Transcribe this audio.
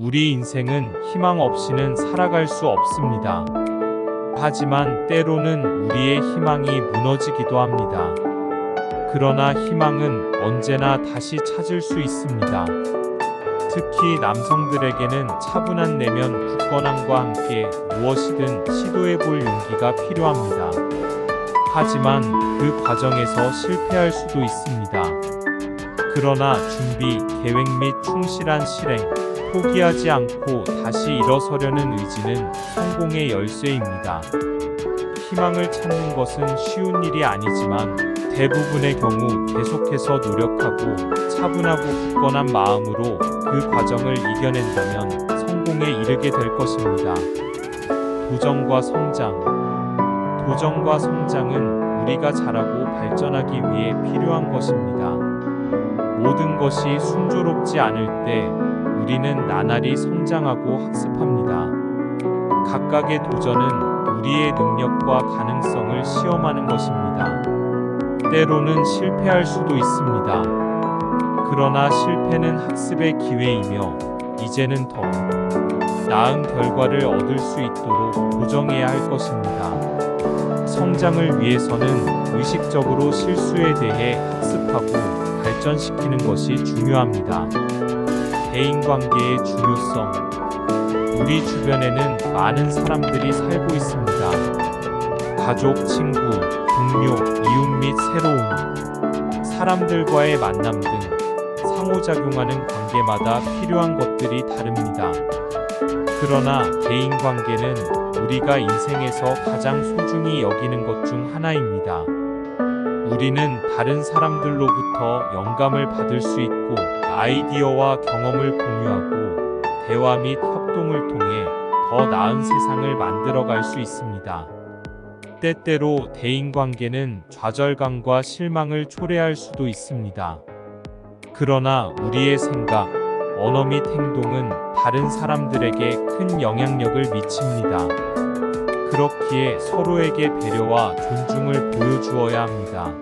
우리 인생은 희망 없이는 살아갈 수 없습니다. 하지만 때로는 우리의 희망이 무너지기도 합니다. 그러나 희망은 언제나 다시 찾을 수 있습니다. 특히 남성들에게는 차분한 내면 굳건함과 함께 무엇이든 시도해 볼 용기가 필요합니다. 하지만 그 과정에서 실패할 수도 있습니다. 그러나 준비, 계획 및 충실한 실행, 포기하지 않고 다시 일어서려는 의지는 성공의 열쇠입니다. 희망을 찾는 것은 쉬운 일이 아니지만 대부분의 경우 계속해서 노력하고 차분하고 굳건한 마음으로 그 과정을 이겨낸다면 성공에 이르게 될 것입니다. 도전과 성장. 도전과 성장은 우리가 자라고 발전하기 위해 필요한 것입니다. 모든 것이 순조롭지 않을 때 우리는 나날이 성장하고 학습합니다. 각각의 도전은 우리의 능력과 가능성을 시험하는 것입니다. 때로는 실패할 수도 있습니다. 그러나 실패는 학습의 기회이며 이제는 더 나은 결과를 얻을 수 있도록 조정해야 할 것입니다. 성장을 위해서는 의식적으로 실수에 대해 학습하고 발전시키는 것이 중요합니다. 대인관계의 중요성. 우리 주변에는 많은 사람들이 살고 있습니다. 가족, 친구, 동료, 이웃 및 새로운 사람들과의 만남 등 상호작용하는 관계마다 필요한 것들이 다릅니다. 그러나 개인 관계는 우리가 인생에서 가장 소중히 여기는 것 중 하나입니다. 우리는 다른 사람들로부터 영감을 받을 수 있고 아이디어와 경험을 공유하고 대화 및 협동을 통해 더 나은 세상을 만들어 갈 수 있습니다. 때때로 대인 관계는 좌절감과 실망을 초래할 수도 있습니다. 그러나 우리의 생각, 언어 및 행동은 다른 사람들에게 큰 영향력을 미칩니다. 그렇기에 서로에게 배려와 존중을 보여주어야 합니다.